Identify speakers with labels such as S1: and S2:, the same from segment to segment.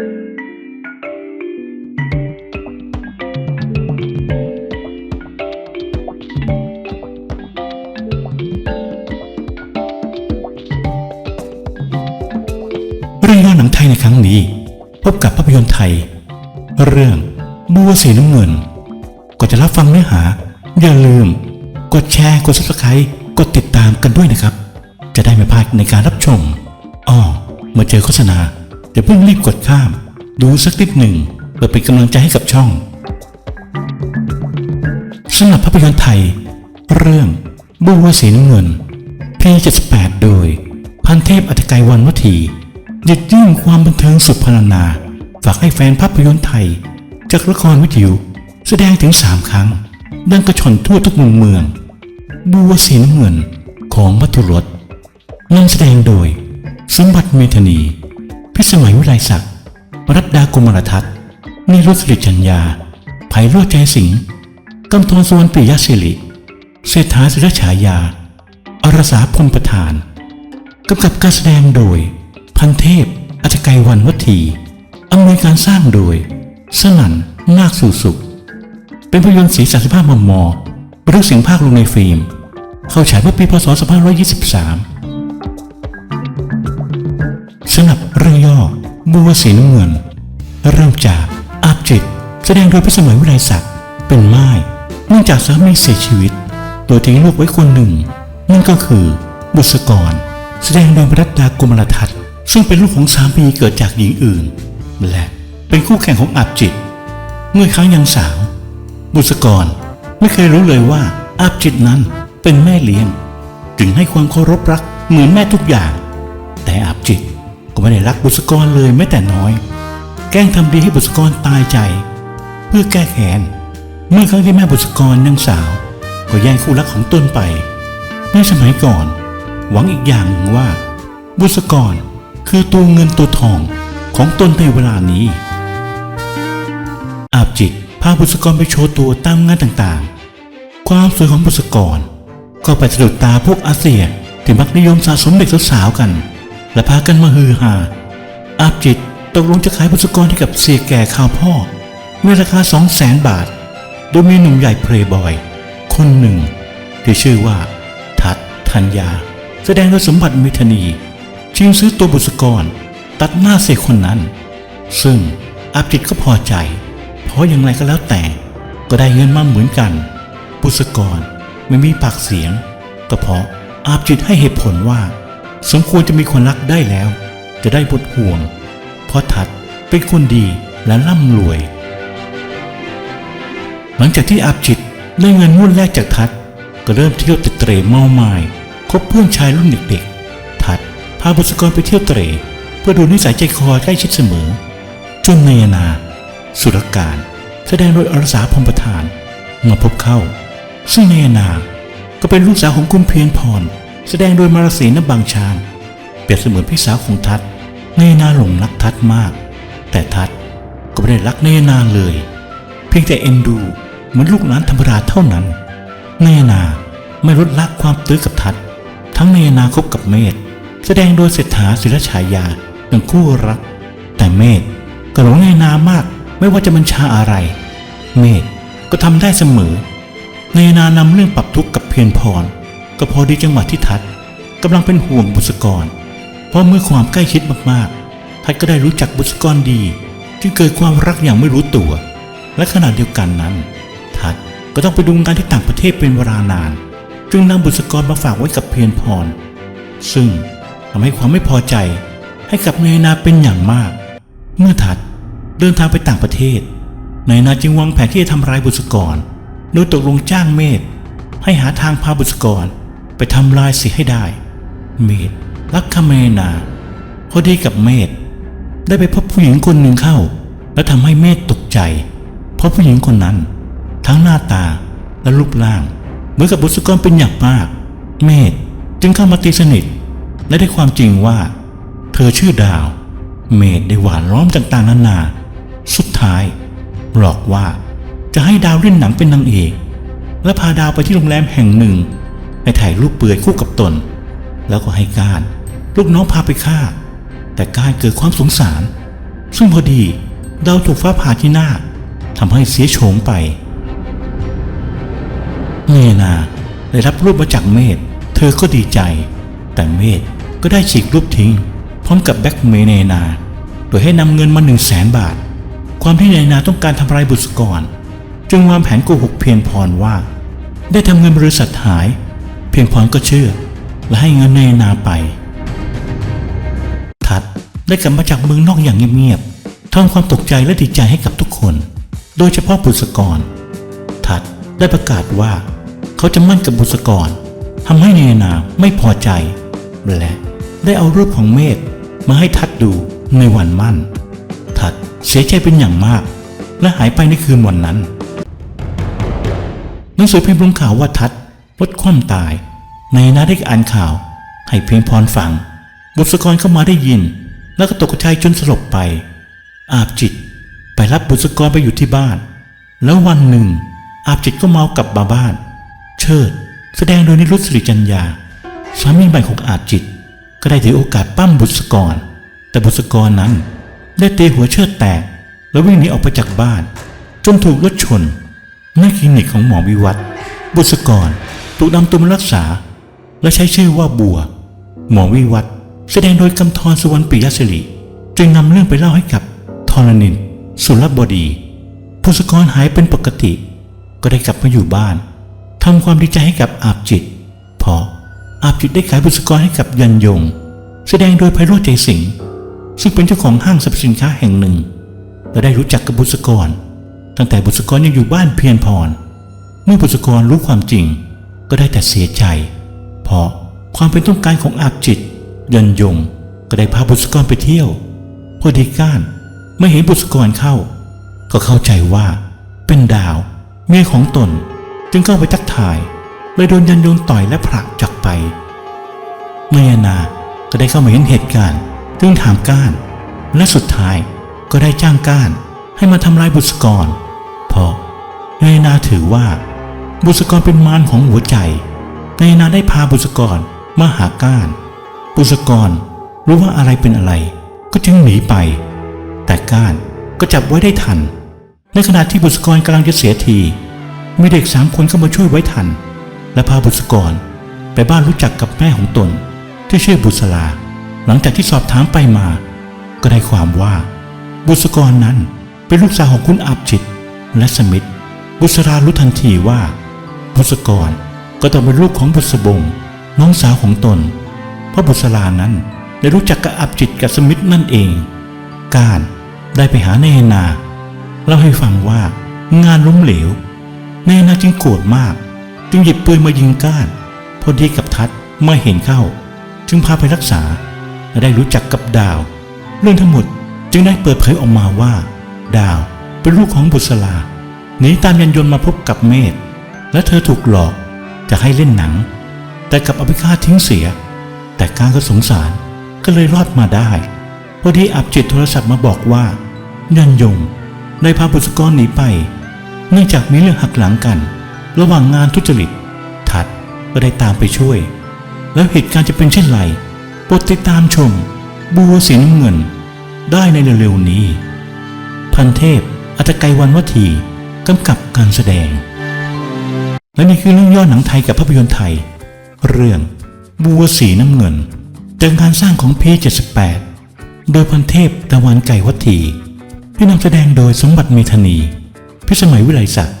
S1: เรื่องย่อหนังไทยในครั้งนี้ พบกับภาพยนตร์ไทย เรื่องบัวสีน้ำเงินก่อนจะรับฟังเนื้อหา อย่าลืม กดแชร์ กดซับสไครต์กดติดตามกันด้วยนะครับ จะได้ไม่พลาดในการรับชมอ๋อมาเจอโฆษณา อย่าเพิ่งรีบกดข้าม ดูสักนิดหนึ่งเพื่อเป็นกำลังใจให้กับช่องสำหรับภาพยนตร์ไทย เรื่องบัวสีน้ำเงินพี78 โดย พันเทพอัจไกยวันวัถีหยิดยื่นความบันเทิงสุดพรรณนา ฝากให้แฟนภาพยนตร์ไทย จากละครวิทยุแสดงถึง 3 ครั้ง ดังกระชอนทั่วทุกมุมเมือง บัวสีน้ำเงินของมัทุรสนำแสดงโดย สมบัติเมธนี พิสมัยวิไลศักดิ์รัตดากมลทัศน์นิรุตสิริจัญญาไพโรจน์ใจสิงกำธรสวรรณปิยศิริเศรษฐาศิรฉายา อรสาพลประธานกำกับการแสดงโดย พันเทพ อัจไกยวันวัถีอำนวยการสร้างโดย สนั่น นาคสู่สุข เป็นภาพยนตร์สีสันสิบห้ามมเรื่องเสียงภาคลงในฟิล์ม เข้าฉายเมื่อปีพศ2523ำหรับเรื่องย่อบัวสีน้ำเงิน เริ่มจากอาบจิต แสดงโดยพิสมัยวิไลศักดิ์เป็นไม้เนื่องจากสามีเสียชีวิต โดยทิ้งลูกไว้คนหนึ่ง นั่นก็คือบุษกร แสดงโดยรัตดากมลทัศน์ซึ่งเป็นลูกของสามีเกิดจากหญิงอื่น และเป็นคู่แข่งของอาบจิต เมื่อครั้งยังสาว บุษกรไม่เคยรู้เลยว่าอาบจิตนั้นเป็นแม่เลี้ยง จึงให้ความเคารพรักเหมือนแม่ทุกอย่าง แต่อาบจิต ก็ไม่ได้รักบุษกรเลยแม้แต่น้อย แกล้งทำดีให้บุษกรตายใจ เพื่อแก้แค้นเมื่อครั้งที่แม่บุษกรยังสาว ก็แย่งคู่รักของตนไปในสมัยก่อน หวังอีกอย่างหนึ่งว่า บุษกรคือตัวเงินตัวทองของตนในเวลานี้ อาบจิตพาบุษกรไปโชว์ตัวตามงานต่างๆ ความสวยของบุษกร ก็ไปสะดุดตาพวกอาเซียที่มักนิยมสะสมเด็กสาวๆกัน และพากันมาฮือฮาอาบจิตตกลงจะขายบุษกรให้กับเสียแก่ข่าวพ่อในราคาสองแสนบาท โดยมีหนุ่มใหญ่เพลย์บอย คนหนึ่ง ที่ชื่อว่า ทัดธัญญา แสดงโดยสมบัติเมธานี ชิงซื้อตัวบุษกร ตัดหน้าเสียคนนั้น ซึ่งอาบจิตก็พอใจ เพราะอย่างไรก็แล้วแต่ก็ได้เงินมาเหมือนกัน บุษกรไม่มีปากเสียง ก็เพราะอาบจิตให้เหตุผลว่า สมควรจะมีคนรักได้แล้ว จะได้บดห่วง เพราะทัดเป็นคนดีและร่ำรวย หลังจากที่อาบจิตได้เงินงวดแรกจากทัดก็เริ่มเที่ยวติดเตรเมาไม้คบเพื่อนชายรุ่นเด็กๆ ทัดพาบุษกรไปเที่ยวเตรเพื่อดูนิสัยใจคอใกล้ชิดเสมอจนในอนา สุรการ แสดงโดยอรสาพรมประธานมาพบเข้า ซึ่งในอนาก็เป็นลูกสาวของคุณเพียรพร แสดงโดยมาราศีนบางชามเปรียบเสมือนพี่สาวของทัดในอนาหลงรักทัดมาก แต่ทัดก็ไม่ได้รักในอนาเลย เพียงแต่เอ็นดูเหมือนลูกหลานธรรมดาเท่านั้น เนยนาไม่ลดละความตื้อกับทัดทั้งเนยนาคบกับเมธแสดงโดยเศรษฐาศิรฉายาเป็นคู่รัก แต่เมธก็หลงเนยนามากไม่ว่าจะบัญชาอะไร เมธก็ทำได้เสมอ เนยนานำเรื่องปรับทุกข์กับเพียรพร ก็พอดีจังหวะที่ทัดกำลังเป็นห่วงบุษกร เพราะเมื่อความใกล้ชิดมากๆ ทัดก็ได้รู้จักบุษกรดี จึงเกิดความรักอย่างไม่รู้ตัว และขณะเดียวกันนั้น ทัดก็ต้องไปดูงานที่ต่างประเทศเป็นเวลานาน จึงนำบุษกรมาฝากไว้กับเพียรพร ซึ่งทำให้ความไม่พอใจให้กับเนยนาเป็นอย่างมาก เมื่อทัดเดินทางไปต่างประเทศเนยนาจึงวางแผนที่จะทำร้ายบุษกร โดยตกลงจ้างเมธให้หาทางพาบุษกร ไปทำลายเสียให้ได้ เมธรักขเมนาพอดีกับเมธได้ไปพบผู้หญิงคนหนึ่งเข้า และทำให้เมธตกใจ เพราะผู้หญิงคนนั้น ทั้งหน้าตาและรูปร่าง เหมือนกับบุษกรเป็นอย่างมาก เมธจึงเข้ามาตีสนิท และได้ความจริงว่า เธอชื่อดาว เมธได้หวานล้อมต่างๆนานา สุดท้ายหลอกว่าจะให้ดาวเล่นหนังเป็นนางเอกและพาดาวไปที่โรงแรมแห่งหนึ่ง ให้ถ่ายรูปเปลือยคู่กับตน แล้วก็ให้การลูกน้องพาไปฆ่า แต่การเกิดความสงสาร ซึ่งพอดีดาวถูกฟ้าผ่าที่หน้าทำให้เสียโฉมไปเมนาได้รับรูปมาจากเมธเธอก็ดีใจ แต่เมธก็ได้ฉีกรูปทิ้ง พร้อมกับแบ็กเมเนนา โดยให้นำเงินมาหนึ่งแสนบาท ความที่เนนาต้องการทำลายบุษกร จึงวางแผนโกหกเพียงพรว่า ได้ทำเงินบริษัทหาย เพียงพรก็เชื่อ และให้เงินนนาไป ทัดได้กลับมาจากเมืองนอกอย่างเงียบๆทำความตกใจและดีใจให้กับทุกคน โดยเฉพาะบุษกร ทัดได้ประกาศว่าเขาจะมั่นกับบุษกรทำให้เนนาไม่พอใจ และได้เอารูปของเมธมาให้ทัดดูในวันมั่น ทัดเสียใจเป็นอย่างมาก และหายไปในคืนวันนั้น หนังสือพิมพ์ลงข่าวว่าทัด ลดความตาย ในนาได้อ่านข่าว ให้เพียงพรฟัง บุษกรเข้ามาได้ยิน แล้วก็ตกใจจนสลบไป อาบจิตไปรับบุษกรไปอยู่ที่บ้าน แล้ววันหนึ่ง อาบจิตก็เมากลับมาบ้าน เชิด แสดงโดยนิรุตสิริจัญญาสามีใหม่ของอาบจิต ก็ได้ถือโอกาสปั้มบุษกร แต่บุษกรนั้น ได้เตีหัวเชิดแตก แล้ววิ่งหนีออกไปจากบ้าน จนถูกรถชนในคลินิกของหมอวิวัฒน์บุษกร ถูกนำตัวมารักษา และใช้ชื่อว่าบัว หมอวิวัฒน์แสดงโดยกำธรสุวรรณปิยสิริจึงนำเรื่องไปเล่าให้กับทรณินสุรบดีบุษกรหายเป็นปกติ ก็ได้กลับมาอยู่บ้านทำความดีใจให้กับอาบจิตพราะอาบจิตได้ขายบุษกรให้กับยันยง แสดงโดยไพโรจน์ใจสิงห์ซึ่งเป็นเจ้าของห้างสรรพสินค้าแห่งหนึ่งและได้รู้จักกับบุษกร ตั้งแต่บุษกรยังอยู่บ้านเพียรพร เมื่อบุษกรรู้ความจริง ก็ได้แต่เสียใจ เพราะความเป็นต้องการของอาบจิต ยันยงก็ได้พาบุษกรไปเที่ยว พอดีก้านไม่เห็นบุษกรเข้า ก็เข้าใจว่า เป็นดาวเมียของตน จึงเข้าไปทักทายเลยโดนยันยงต่อยและผลักจากไปเมยนาก็ได้เข้ามาเห็นเหตุการณ์จึงถามก้าน และสุดท้ายก็ได้จ้างก้านให้มาทำลายบุษกร เพราะเมยนาถือว่า บุษกรเป็นมารของหัวใจเมยนาได้พาบุษกรมาหาก้าน บุษกรรู้ว่าอะไรเป็นอะไร ก็จึงหนีไป แต่ก้านก็จับไว้ได้ทัน ในขณะที่บุษกรกำลังจะเสียที มีเด็กสามคนเข้ามาช่วยไว้ทัน และพาบุษกรไปบ้านรู้จักกับแม่ของตน ที่ชื่อบุษลา หลังจากที่สอบถามไปมา ก็ได้ความว่า บุษกรนั้นเป็นลูกสาวของคุณอาบจิต และสมิธบุษรารู้ทันทีว่า บุษกรก็ต้องเป็นลูกของบุษบงน้องสาวของตน เพราะบุษรานั้นได้รู้จักกับอับจิตกับสมิธนั่นเอง การได้ไปหาเนนาเล่าให้ฟังว่างานล้มเหลวเนนาจึงโกรธมาก จึงหยิบปืนมายิงก้านพอดีกับทัดไม่เห็นเข้า จึงพาไปรักษาและได้รู้จักกับดาว เรื่องทั้งหมดจึงได้เปิดเผยออกมาว่า ดาวเป็นลูกของบุษราหนีตามยันยนต์มาพบกับเมธ และเธอถูกหลอกจะให้เล่นหนัง แต่กลับเอาไปฆ่าทิ้งเสีย แต่การก็สงสารก็เลยรอดมาได้พอดีอับจิตโทรศัพท์มาบอกว่า ยันยงได้พาบุษกรหนีไป เนื่องจากมีเรื่องหักหลังกัน ระหว่างงานทุจริต ทัดก็ได้ตามไปช่วย แล้วเหตุการณ์จะเป็นเช่นไรโปรดติดตามชม บัวสีน้ำเงิน ได้ในเร็วๆนี้ พันเทพอัตไกรวันวัทีกำกับการแสดง และนี่คือเรื่องย่อหนังไทยกับภาพยนตร์ไทย เรื่องบัวสีน้ำเงินจากการสร้างของพี78 โดยพันเทพตะวันไก่วัตถีพี่นำแสดงโดยสมบัติเมธานีพิสมัยวิไลศักดิ์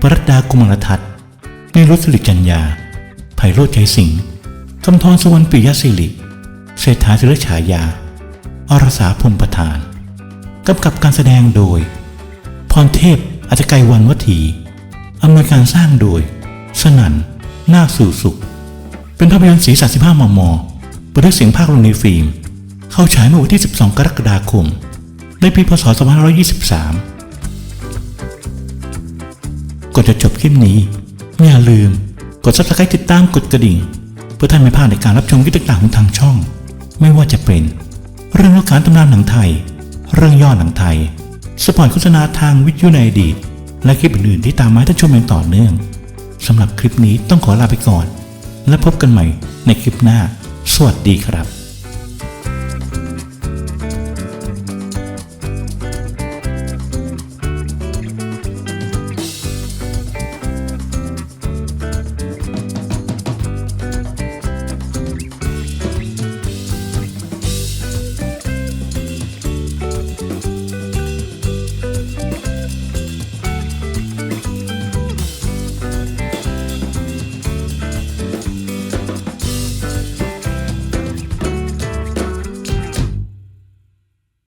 S1: ปรัตดากุมารทัศน์นิรุสิริจัญญาไพโรจน์ใจสิงห์คำทรสวรรณปิยศิริเศรษฐาศิรฉายา อรสาพรมประธานกำกับการแสดงโดย พรเทพอัจไกรวันวัตถี อำนวยการสร้างโดย สนั่นนาคสู่สุข เป็นภาพยนตร์สีสัน15มมบันทึกเสียงภาคลงในฟิล์ม เข้าฉายเมื่อวันที่ 12 กรกฎาคม ในปีพศ 2523 ก่อนจะจบคลิปนี้ อย่าลืม กด subscribe ติดตามกดกระดิ่ง เพื่อท่านไม่พลาดในการรับชมคลิปต่างๆของทางช่อง ไม่ว่าจะเป็น เรื่องเล่าขานตำนานหนังไทย เรื่องย่อหนังไทย สปอร์ตโฆษณาทางวิทยุในอดีต และคลิปอื่นๆที่ตามมาให้ท่านชมอย่างต่อเนื่องสำหรับคลิปนี้ต้องขอลาไปก่อน และพบกันใหม่ในคลิปหน้า สวัสดีครับ